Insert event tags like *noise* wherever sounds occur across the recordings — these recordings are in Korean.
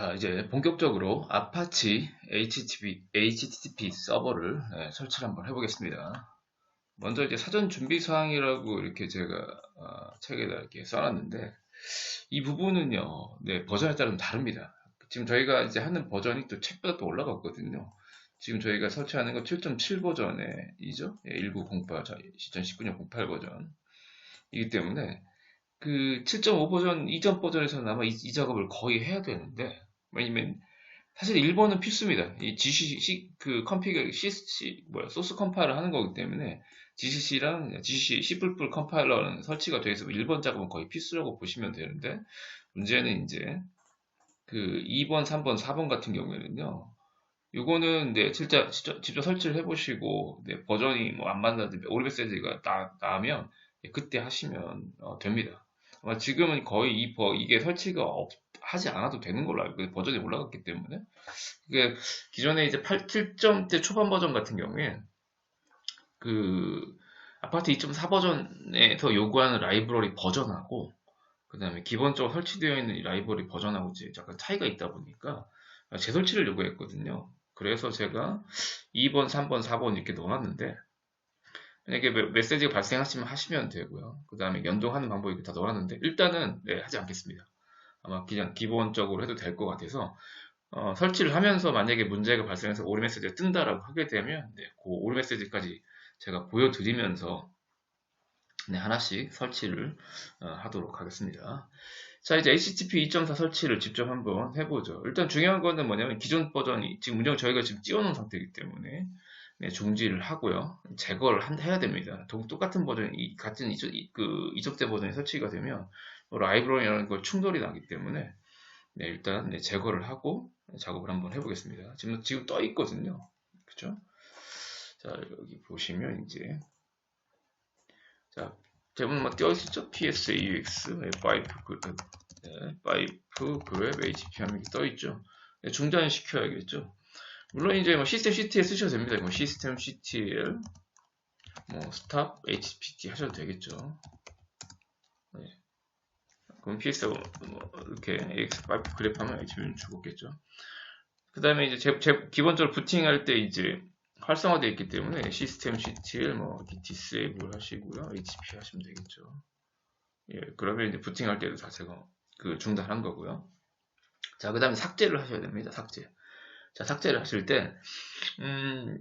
자, 이제 본격적으로 아파치 HTTP, HTTP 서버를 네, 설치를 한번 해보겠습니다. 먼저 이제 사전 준비 사항이라고 이렇게 제가 어, 책에다 이렇게 써놨는데 이 부분은요, 네, 버전에 따라 다릅니다. 지금 저희가 이제 하는 버전이 또 책보다 또 올라갔거든요. 지금 저희가 설치하는 거7.7 버전이죠. 예, 1908, 2019년 08 버전이기 때문에 그 7.5 버전 이전 버전에서는 아마 이, 이, 작업을 거의 해야 되는데 왜냐면 사실 1번은 필수입니다. 이 GCC 그 컴피그 CC 뭐야 소스 컴파일을 하는 거기 때문에 GCC랑 GCC C++ 컴파일러는 설치가 돼 있어 1번 작업은 거의 필수라고 보시면 되는데 문제는 이제 그 2번, 3번, 4번 같은 경우에는요. 요거는 네, 진짜 직접, 설치를 해보시고 네, 버전이 뭐 안 맞는다든지 오리베세지가 나면 네, 그때 하시면 어, 됩니다. 아마 지금은 거의 이 버, 이게 설치가 없, 하지 않아도 되는 걸로 알고. 버전이 올라갔기 때문에. 그게 기존에 이제 8, 7점대 초반 버전 같은 경우에 그 아파트 2.4 버전에서 요구하는 라이브러리 버전하고 그 다음에 기본적으로 설치되어 있는 라이브러리 버전하고 이제 약간 차이가 있다 보니까 재설치를 요구했거든요. 그래서 제가 2번, 3번, 4번 이렇게 넣어놨는데 만약에 메시지가 발생하시면 하시면 되고요. 그 다음에 연동하는 방법이 다 넣어놨는데 일단은 네, 하지 않겠습니다. 아마 그냥 기본적으로 해도 될 것 같아서 어, 설치를 하면서 만약에 문제가 발생해서 오류 메시지가 뜬다라고 하게 되면 네, 그 오류 메시지까지 제가 보여드리면서 네, 하나씩 설치를 어, 하도록 하겠습니다. 자, 이제 HTTP 2.4 설치를 직접 한번 해보죠. 일단 중요한 거는 뭐냐면 기존 버전이 지금 문제는 저희가 지금 띄워놓은 상태이기 때문에 네, 중지를 하고요. 제거를 한, 해야 됩니다. 똑같은 버전, 이, 같은 이적, 그 이적대 버전이 설치가 되면 뭐 라이브러리라는 걸 충돌이 나기 때문에 네, 일단 네, 제거를 하고 작업을 한번 해보겠습니다. 지금 지금 떠 있거든요. 그죠? 자 여기 보시면 이제 자 대부분 막 띄어 있었죠? PSAUX, 파이프 그랩, 네, 파이프 그랩 HP 하면 떠 있죠. 네, 중단 시켜야겠죠. 물론 이제 뭐 시스템 CTL 쓰셔도 됩니다. 뭐 시스템 CTL, 뭐 스탑 HPT 하셔도 되겠죠. 네. 그럼 PS 뭐 이렇게 AX5 그래프하면 HP는 죽었겠죠. 그 다음에 이제 제, 제, 기본적으로 부팅할 때 이제 활성화되어 있기 때문에 시스템 CTL 뭐 디스에이블 하시고요. HP 하시면 되겠죠. 예, 그러면 이제 부팅할 때도 다 제가 그 중단한 거고요. 자, 그 다음에 삭제를 하셔야 됩니다. 삭제. 자, 삭제를 하실 때, 음,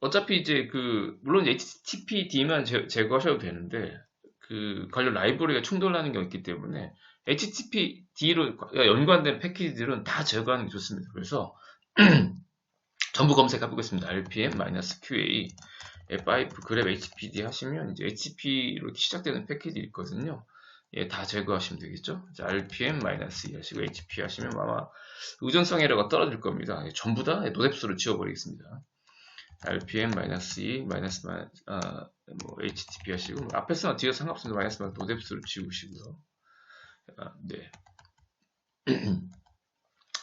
어차피 이제 그, 물론 HTTPD만 제, 제거하셔도 되는데, 그 관련 라이브러리가 충돌하는 경우 있기 때문에, HTTPD로 연관된 패키지들은 다 제거하는 게 좋습니다. 그래서, *clears throat* 전부 검색해 보겠습니다. rpm-qa f5 그랩 hpd 하시면 이제 hp로 시작되는 패키지 있거든요. 예, 다 제거하시면 되겠죠. 자, rpm-e 하시고 hp 하시면 아마 의존성 에러가 떨어질 겁니다. 예, 전부 다 노뎁스로 지워버리겠습니다. rpm-e 마이너스 아, 뭐 http 하시고 뭐 앞에서나 뒤에 상관없습니다. 마이너스 노뎁스로 지우시고요. 아, 네. *clears throat*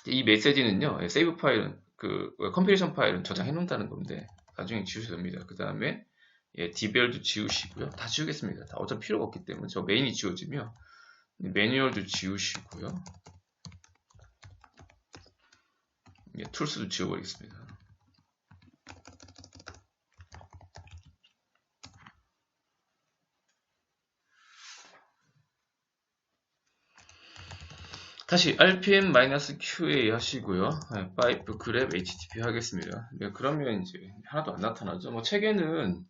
이 메시지는요, 세이브 파일은 그 컴필레이션 파일은 저장해 놓는다는 건데 나중에 지우셔도 됩니다. 그 다음에 예, 디벨도 지우시고요. 다 지우겠습니다. 다 어차피 필요가 없기 때문에 저 메인이 지워지면 매뉴얼도 지우시고요. 예, 툴스도 지워버리겠습니다. 다시 rpm-qa 하시고요. 네, 파이프 그랩 http 하겠습니다. 네, 그러면 이제 하나도 안 나타나죠. 뭐 책에는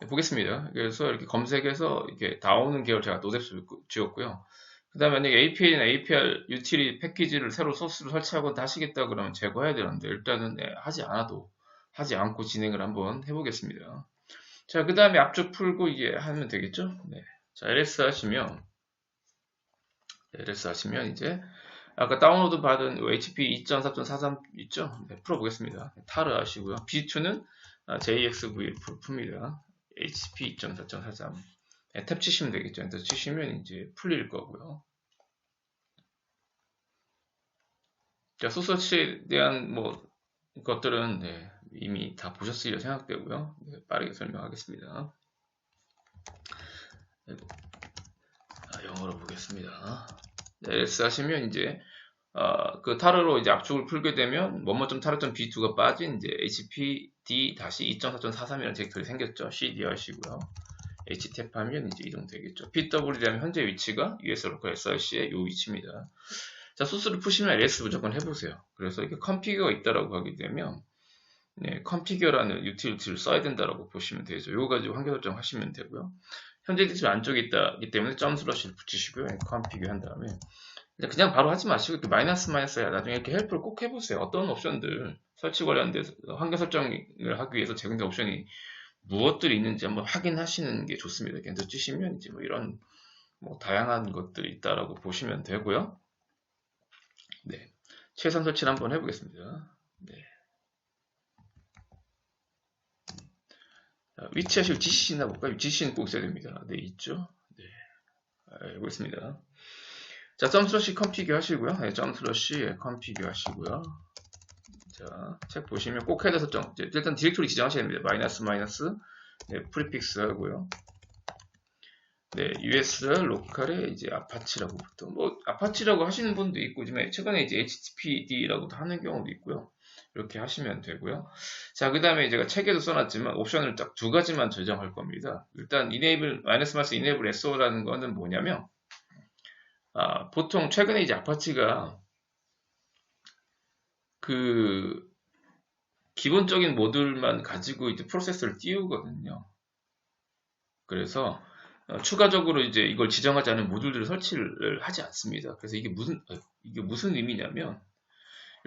네, 보겠습니다. 그래서 이렇게 검색해서 이렇게 나오는 계열 제가 노뎁스 지웠고요. 그 다음에 만약에 API나 APR 유틸리 패키지를 새로 소스로 설치하고 하시겠다 그러면 제거해야 되는데 일단은 네, 하지 않아도 하지 않고 진행을 한번 해보겠습니다. 자, 그 다음에 앞쪽 풀고 이게 하면 되겠죠? 네. 자, ls 하시면 ls 하시면 이제 아까 다운로드 받은 HP 2.4.43 있죠? 네, 풀어보겠습니다. 타르 하시고요. B2는 JXV 풉니다. HP 2.4.43 네, 탭 치시면 되겠죠. 그래서 치시면 이제 풀릴 거고요. 자, 소서치에 대한 뭐 것들은 네, 이미 다 보셨으리라 생각되고요. 네, 빠르게 설명하겠습니다. 아, 영어로 보겠습니다. 네, 하시면 이제 어, 그 타르로 이제 압축을 풀게 되면 뭐뭐점 타르점 B2가 빠진 이제 HPD-2.4.43이라는 벡터이 생겼죠. CDR시고요. HTF 하면 이제 이동되겠죠. PW라면 현재 위치가 US 로컬 SRC의 이 위치입니다. 자, 소스를 푸시면 LS 무조건 해보세요. 그래서 이게 컴피규어가 있다라고 하게 되면 네, 컴피규어라는 유틸리티를 써야 된다라고 보시면 되죠. 이거 가지고 환경 설정 하시면 되고요. 현재 디스플 안쪽에 있다기 때문에 점 슬러시를 붙이시고요. 컴피규어 한 다음에 그냥 바로 하지 마시고 이렇게 마이너스 마이너스 야 나중에 이렇게 헬프를 꼭 해보세요. 어떤 옵션들 설치 관련돼서 환경 설정을 하기 위해서 제공된 옵션이 무엇들이 있는지 한번 확인하시는 게 좋습니다. 이렇게 치시면 이제 뭐 이런 뭐 다양한 것들이 있다라고 보시면 되고요. 네, 최선 설치를 한번 해보겠습니다. 네. 위치하실 GC나 볼까요? GC는 꼭 있어야 됩니다. 네, 있죠. 네, 알고 있습니다. 자, 점 슬러시 컴피규 하시고요. 네, 점 슬러시 컴피규 하시고요. 자, 책 보시면 꼭 헤더 설정. 일단 디렉토리 지정하셔야 됩니다. 마이너스 마이너스 네, 프리픽스 하고요. 네, US 로컬에 이제 아파치라고 보통 뭐 아파치라고 하시는 분도 있고 최근에 이제 HTTPD라고도 하는 경우도 있고요. 이렇게 하시면 되고요. 자, 그 다음에 제가 책에도 써놨지만 옵션을 딱 두 가지만 조정할 겁니다. 일단 enable 마이너스 마이너스 enable SO라는 거는 뭐냐면 아, 보통 최근에 이제 아파치가 그 기본적인 모듈만 가지고 이제 프로세서를 띄우거든요. 그래서 어, 추가적으로 이제 이걸 지정하지 않은 모듈들을 설치를 하지 않습니다. 그래서 이게 무슨 어, 이게 무슨 의미냐면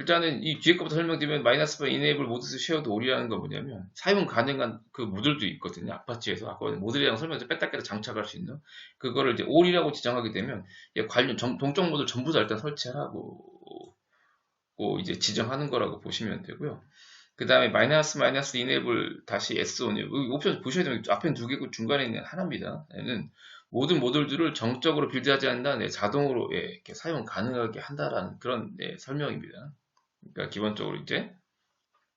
일단은 이 뒤에 것부터 설명드리면 마이너스 바 이네이블 모드스 쉐어드 올이라는 건 뭐냐면 사용 가능한 그 모듈도 있거든요. 아파치에서 아까 모듈이랑 설명해서 뺐다 뺐다 장착할 수 있는 그거를 이제 올이라고 지정하게 되면 관련 동적 모듈 전부 다 일단 설치하고 이제 지정하는 거라고 보시면 되고요. 그 다음에 마이너스 마이너스 이네이블 다시 S5는 옵션 보셔야 되면 앞에는 두 개고 중간에 있는 하나입니다. 얘는 모든 모듈들을 정적으로 빌드하지 않는다. 네, 자동으로 예, 이렇게 사용 가능하게 한다라는 그런 네, 설명입니다. 그러니까 기본적으로 이제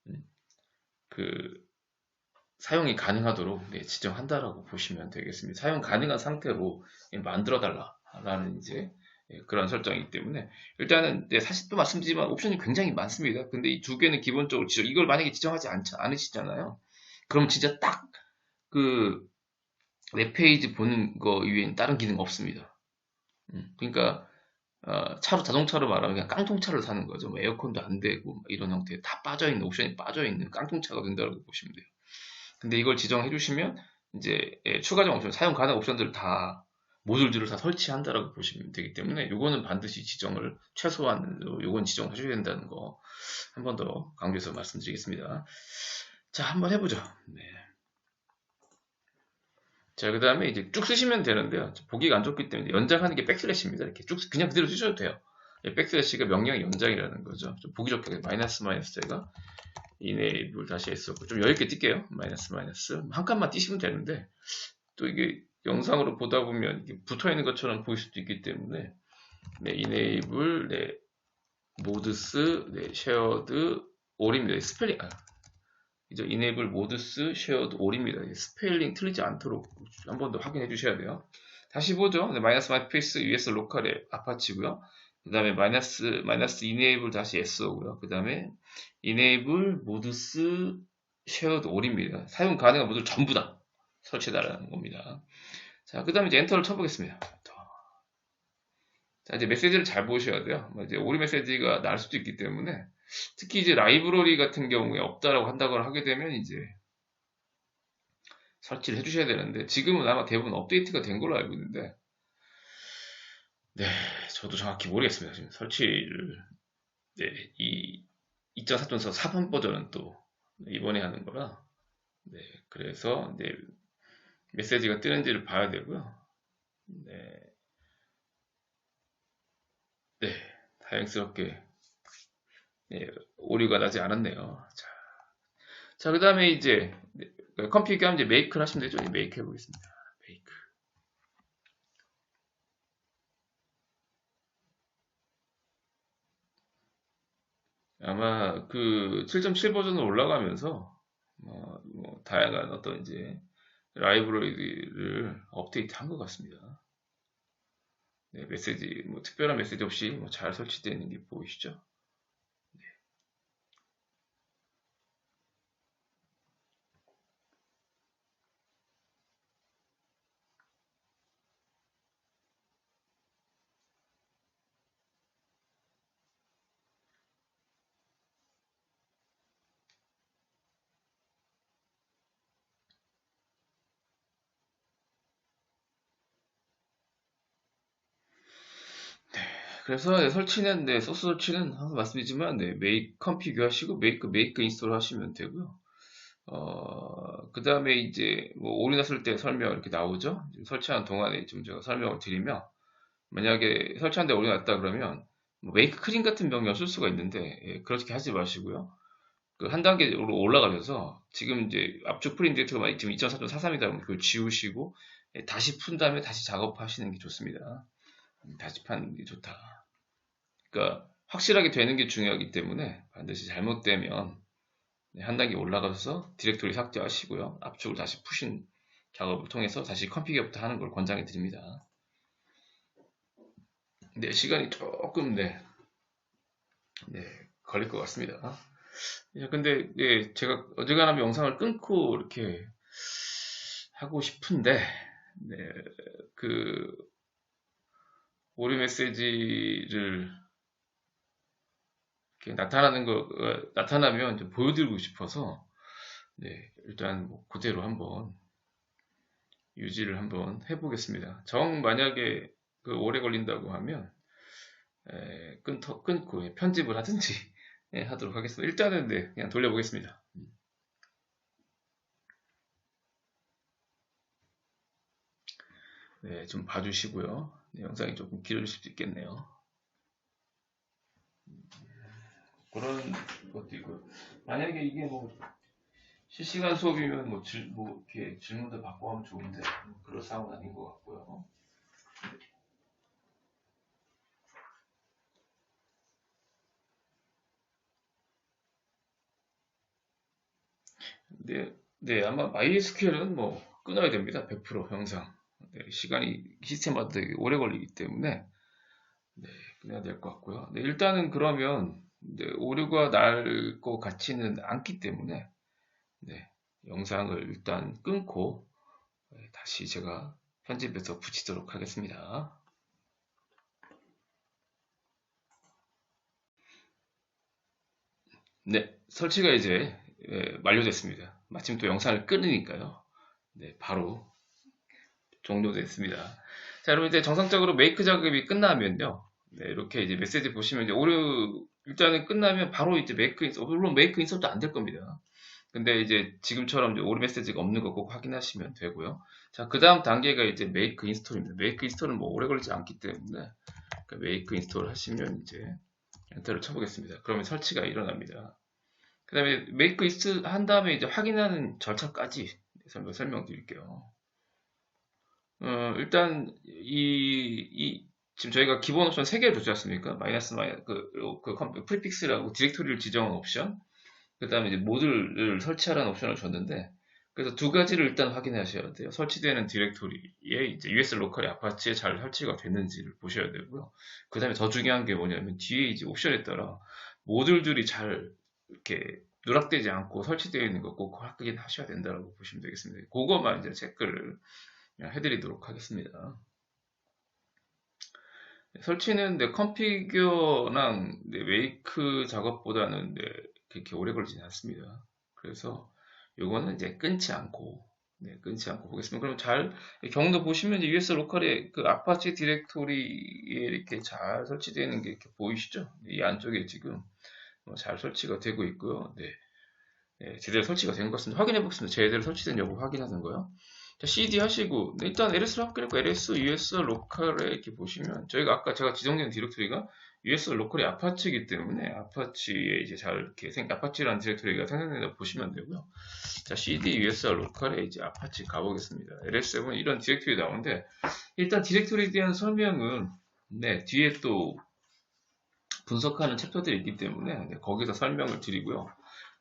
음, 그 사용이 가능하도록 네, 지정한다라고 보시면 되겠습니다. 사용 가능한 상태로 만들어 달라라는 이제 예, 그런 설정이기 때문에 일단은 네, 사실 또 말씀드리지만 옵션이 굉장히 많습니다. 근데 이 두 개는 기본적으로 지정 이걸 만약에 지정하지 않, 않으시잖아요. 그럼 진짜 딱 그 웹페이지 보는 거 이외엔 다른 기능 없습니다. 음, 그러니까 어, 차로 자동차로 말하면 그냥 깡통차를 사는 거죠. 뭐 에어컨도 안 되고 이런 형태 다 빠져 있는 옵션이 빠져 있는 깡통차가 된다고 보시면 돼요. 근데 이걸 지정해 주시면 이제 예, 추가적 옵션 사용 가능 옵션들 다 모듈들을 다 설치한다라고 보시면 되기 때문에 요거는 반드시 지정을 최소한 요건 지정하셔야 된다는 거 한 번 더 강조해서 말씀드리겠습니다. 자, 한번 해보죠. 네. 자, 그 다음에 이제 쭉 쓰시면 되는데요. 보기가 안 좋기 때문에 연장하는 게 백슬래시입니다. 이렇게 쭉 그냥 그대로 쓰셔도 돼요. 백슬래시가 명령의 연장이라는 거죠. 좀 보기 좋게 마이너스 마이너스 제가 이네이블 다시 했었고 좀 여유있게 뛸게요. 마이너스 마이너스 한 칸만 띄시면 되는데 또 이게 영상으로 보다 보면 붙어 있는 것처럼 보일 수도 있기 때문에 네, 이네이블 네, 모드스 네, 쉐어드 올입니다. 스펠링 아, 이제 이네이블 모드스 쉐어드 올입니다. 스펠링 틀리지 않도록 한 번 더 확인해 주셔야 돼요. 다시 보죠. 네, 마이너스 마이페이스 US 로컬의 아파치고요. 그 다음에 마이너스 마이너스 이네이블 다시 SO고요. 그 다음에 이네이블 모드스 쉐어드 올입니다. 사용 가능한 모듈 전부 다 설치해달라는 겁니다. 자, 그 다음에 이제 엔터를 쳐보겠습니다. 자, 이제 메시지를 잘 보셔야 돼요. 뭐 이제 오리 메시지가 날 수도 있기 때문에 특히 이제 라이브러리 같은 경우에 없다라고 한다고 하게 되면 이제 설치를 해주셔야 되는데 지금은 아마 대부분 업데이트가 된 걸로 알고 있는데 네, 저도 정확히 모르겠습니다. 지금 설치를 네, 이 2.4.4 4번 버전은 또 이번에 하는 거라 네, 그래서 네, 메시지가 뜨는지를 봐야 되고요. 네. 네. 다행스럽게 네, 오류가 나지 않았네요. 자, 자, 그 다음에 이제 컴퓨터 하면 이제 메이크를 하시면 되죠. 메이크 해보겠습니다. 메이크. 아마 그 7.7 버전으로 올라가면서 뭐, 뭐 다양한 어떤 이제 라이브러리를 업데이트 한 것 같습니다. 네, 메시지, 뭐 특별한 메시지 없이 뭐 잘 설치되어 있는 게 보이시죠? 그래서 네, 설치는 네, 소스 설치는 항상 말씀드리지만 네, 메이크 컴피규 하시고 메이크 메이크 인스톨 하시면 되고요. 어, 그 다음에 이제 뭐 올인했을 때 설명 이렇게 나오죠. 설치하는 동안에 좀 제가 설명을 드리면 만약에 설치하는데 올인했다 그러면 뭐 메이크 크림 같은 명령을 쓸 수가 있는데 예, 그렇게 하지 마시고요. 그 한 단계로 올라가면서 지금 이제 압축 프린트가 지금 2004.43이다 보면 그걸 지우시고 예, 다시 푼 다음에 다시 작업하시는 게 좋습니다. 음, 다시 파는 게 좋다. 그러니까 확실하게 되는 게 중요하기 때문에 반드시 잘못되면 네, 한 단계 올라가서 디렉토리 삭제하시고요. 압축을 다시 푸신 작업을 통해서 다시 컴피규어부터 하는 걸 권장해 드립니다. 네, 시간이 조금 네, 네 걸릴 것 같습니다. 예, 근데 예, 제가 어지간하면 영상을 끊고 이렇게 하고 싶은데 네, 그 오류 메시지를 나타나는 거 나타나면 좀 보여드리고 싶어서 네, 일단 뭐 그대로 한번 유지를 한번 해보겠습니다. 정 만약에 그 오래 걸린다고 하면 에, 끊, 끊고 편집을 하든지 *laughs* 예, 하도록 하겠습니다. 일단은 네, 그냥 돌려보겠습니다. 네, 좀 봐주시고요. 네, 영상이 조금 길어질 수도 있겠네요. 그런 것도 있고 만약에 이게 뭐 실시간 수업이면 뭐, 질, 뭐 이렇게 질문도 받고 하면 좋은데 뭐 그럴 상황은 아닌 것 같고요. 네, 네 아마 MySQL은 뭐 끊어야 됩니다. 100% 영상. 네, 시간이 시스템마다 되게 오래 걸리기 때문에 네, 끊어야 될 것 같고요. 네, 일단은 그러면 네, 오류가 날 것 같지는 않기 때문에 네, 영상을 일단 끊고 네, 다시 제가 편집해서 붙이도록 하겠습니다. 네, 설치가 이제 예, 완료됐습니다. 마침 또 영상을 끊으니까요. 네, 바로 종료 됐습니다. 자, 여러분 이제 정상적으로 메이크 작업이 끝나면요. 네, 이렇게 이제 메시지 보시면 이제 오류 일단은 끝나면 바로 이제 메이크 인서 물론 메이크 인서도 안 될 겁니다. 근데 이제 지금처럼 이제 오류 메시지가 없는 거 꼭 확인하시면 되고요. 자, 그 다음 단계가 이제 메이크 인스톨입니다. 메이크 인스톨은 뭐 오래 걸리지 않기 때문에 그러니까 메이크 인스톨 하시면 이제 엔터를 쳐보겠습니다. 그러면 설치가 일어납니다. 그 다음에 메이크 인스톨 한 다음에 이제 확인하는 절차까지 설명, 설명드릴게요. 어, 일단 이, 이 지금 저희가 기본 옵션 3개를 줬지 않습니까? 마이너스 마이너스 그, 그 프리픽스라고 디렉토리를 지정한 옵션 그 다음에 이제 모듈을 설치하라는 옵션을 줬는데 그래서 두 가지를 일단 확인하셔야 돼요. 설치되는 디렉토리에 이제 US 로컬이 아파치에 잘 설치가 됐는지를 보셔야 되고요. 그 다음에 더 중요한 게 뭐냐면 뒤에 이제 옵션에 따라 모듈들이 잘 이렇게 누락되지 않고 설치되어 있는 거 꼭 확인 하셔야 된다고 보시면 되겠습니다. 그거만 이제 체크를 해드리도록 하겠습니다. 설치는 네, 컴피규어랑 네, 웨이크 작업보다는 네, 그렇게 오래 걸리진 않습니다. 그래서 요거는 이제 끊지 않고 네, 끊지 않고 보겠습니다. 그럼 잘 경도 보시면 US 로컬에 그 아파치 디렉토리에 이렇게 잘 설치되어 있는 게 이렇게 보이시죠? 이 안쪽에 지금 뭐잘 설치가 되고 있고요. 네. 네, 제대로 설치가 된 것 같습니다. 확인해 보겠습니다. 제대로 설치된 여부 확인하는 거요. 자, CD 하시고 네, 일단 LS를 확인했고 LS, US, 로컬에 이렇게 보시면 저희가 아까 제가 지정된 디렉토리가 US 로컬이 아파치이기 때문에 아파치에 이제 잘 이렇게 생 아파치라는 디렉토리가 생성된다 보시면 되고요. 자 CD, US, 로컬에 이제 아파치 가보겠습니다. LS7 이런 디렉토리 나오는데 일단 디렉토리에 대한 설명은 네 뒤에 또 분석하는 챕터들이 있기 때문에 네, 거기서 설명을 드리고요.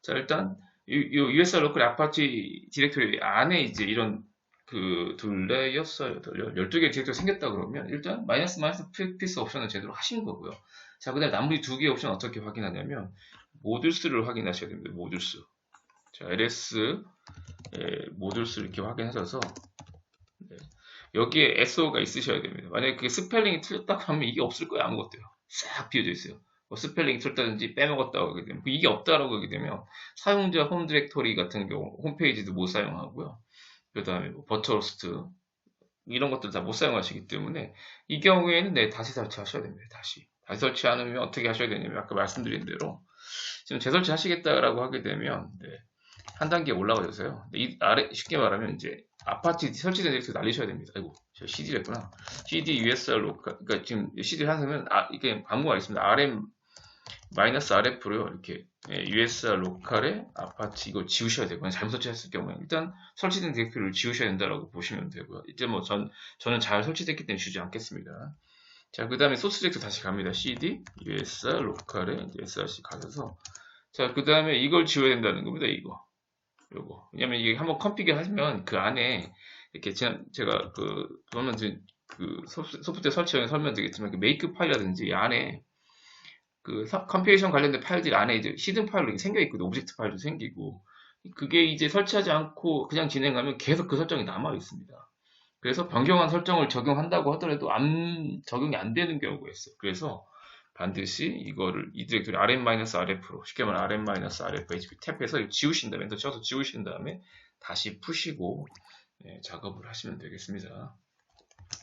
자 일단 이, 이 US 로컬 아파치 디렉토리 안에 이제 이런 그 둘레 여섯 여덟 열 12개 디렉터리 생겼다 그러면 일단 마이너스 마이너스 피스 옵션을 제대로 하신 거고요. 자, 그다음 나머지 두 개의 옵션 어떻게 확인하냐면 모듈수를 확인하셔야 됩니다. 모듈수. 자, ls 예, 모듈수 이렇게 확인하셔서 네. 여기에 SO가 있으셔야 됩니다. 만약에 그 스펠링이 틀렸다 하면 이게 없을 거예요. 아무것도요. 싹 비어져 있어요. 뭐 스펠링이 틀렸다든지 빼먹었다고 하게 되면 이게 없다라고 하게 되면 사용자 홈 디렉토리 같은 경우 홈페이지도 못 사용하고요. 그 다음에 뭐 버처로스트 이런 것들 다 못 사용하시기 때문에 이 경우에는 네, 다시 설치하셔야 됩니다. 다시. 다시 설치 않으면 어떻게 하셔야 되냐면 아까 말씀드린 대로 지금 재설치 하시겠다라고 하게 되면 네, 한 단계 올라가 주세요. 이 아래 쉽게 말하면 이제 아파트 설치된 디렉토리 날리셔야 됩니다. 아이고, 저 CD를 했구나. CD USR 로컬, 그러니까 지금 CD를 하시면 아, 이게 방법가 있습니다. RM 마이너스 RF로요. 이렇게 예, USR 로컬에 아파트 이걸 지우셔야 되고요. 잘못 설치했을 경우에 일단 설치된 디렉토리를 지우셔야 된다라고 보시면 되고요. 이제 뭐 전 저는 잘 설치됐기 때문에 주지 않겠습니다. 자, 그 다음에 소스 디렉토리 다시 갑니다. CD USR 로컬에 SRC 가셔서 자, 그 다음에 이걸 지워야 된다는 겁니다. 이거. 요거. 왜냐면 이게 한번 컴피그 하시면 그 안에 이렇게 제가, 그, 그러면 그 소프트웨어 설치에 설명드리겠지만 그 메이크 파일이라든지 이 안에 그 컴피레이션 관련된 파일들 안에 이제 시든 파일로 생겨 있거든요. 오브젝트 파일도 생기고 그게 이제 설치하지 않고 그냥 진행하면 계속 그 설정이 남아 있습니다. 그래서 변경한 설정을 적용한다고 하더라도 안 적용이 안 되는 경우가 있어요. 그래서 반드시 이거를 이 디렉토리 rm-rf로 쉽게 말하면 rm-rf hp 탭해서 지우신 다음에 엔터 쳐서 지우신 다음에 다시 푸시고 예, 작업을 하시면 되겠습니다.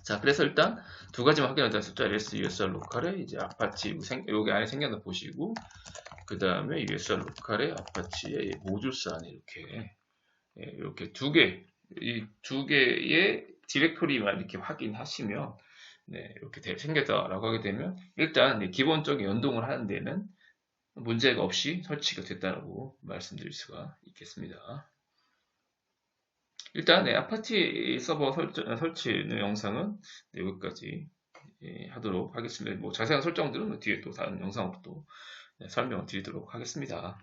자, 그래서 일단 두 가지만 확인하자 숫자 ls usr 로컬에 이제 아파치 여기 안에 생겨나 보시고 그 다음에 usr 로컬에 아파치의 모듈스 안에 이렇게 예, 이렇게 두 개, 이 두 개의 디렉토리만 이렇게 확인하시면 네, 이렇게 생겼다라고 하게 되면 일단 네, 기본적인 연동을 하는 데는 문제가 없이 설치가 됐다고 말씀드릴 수가 있겠습니다. 일단 네, 아파치 서버 설치, 설치 영상은 네, 여기까지 예, 하도록 하겠습니다. 뭐 자세한 설정들은 뒤에 또 다른 영상으로 또 네, 설명을 드리도록 하겠습니다.